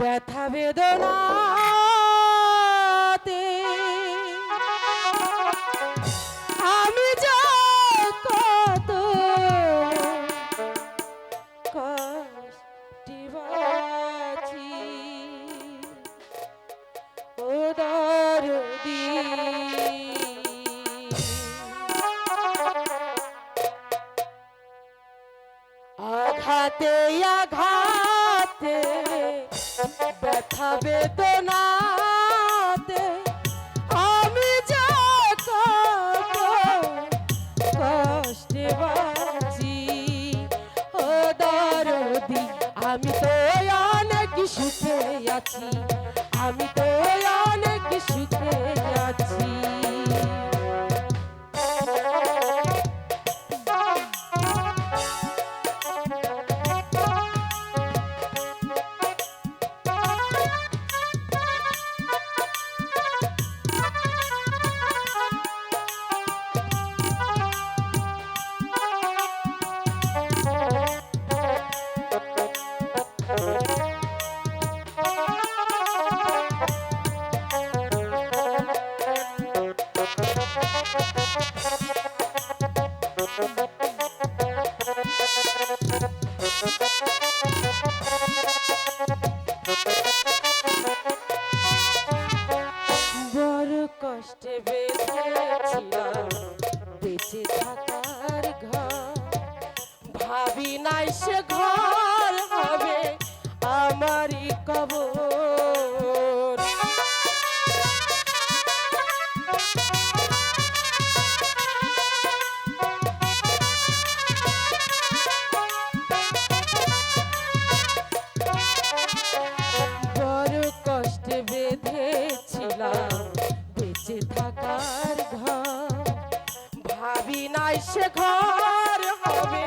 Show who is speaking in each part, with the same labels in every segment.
Speaker 1: ব্যথা বেদনাতে আমি যে কত কষ্টে বাঁচি ও দরদি। আঘাতে আঘাতে ব্যথা বেদনাতে আমি যা কষ্টে বাঁচি। ও দারদি, আমি তো অনেক সুখে আছি। আমি তো অনেক সুখে আছি। ঘর হবে আমারই কবর। বড় কষ্টে বেঁধেছিলাম ভাবি সে হবে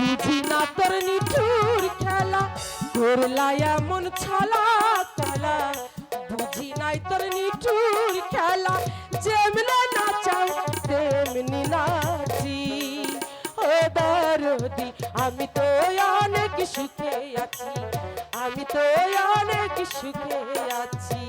Speaker 1: বুঝি না তোর নিঠুর খেলা করলা এমন ছলা কলা বুঝি নাই তোর নিঠুর খেলা, যেমনে নাচাও তেমনি নাচি। ও দরদি, আমি তো অনেক সুখে আছি, আমি তো অনেক সুখে আছি।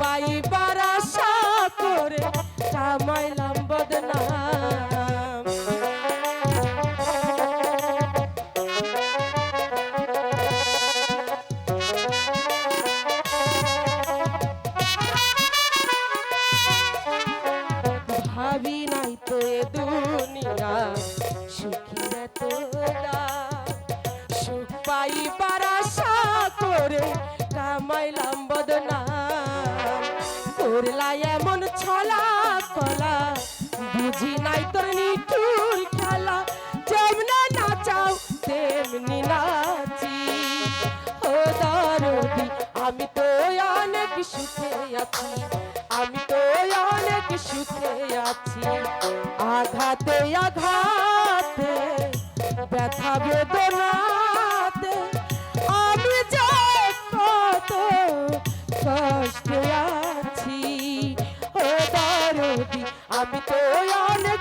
Speaker 1: পাইবার আশা করে কামাইলাম বদনাম। ভাবি নাই তো দুনিয়া সুখীর তো সুখ পাইবার আশা করে কামাইলাম করলা এমন ছলা কলা। বুঝি নাই তোর নিঠুর খেলা। যেমনে নাচাও তেমনি নাচি। ও দরদি, আমি তো অনেক সুখে আছি। আমি তো অনেক সুখে আছি। আঘাতে আঘাতে ব্যথা বেদনাতে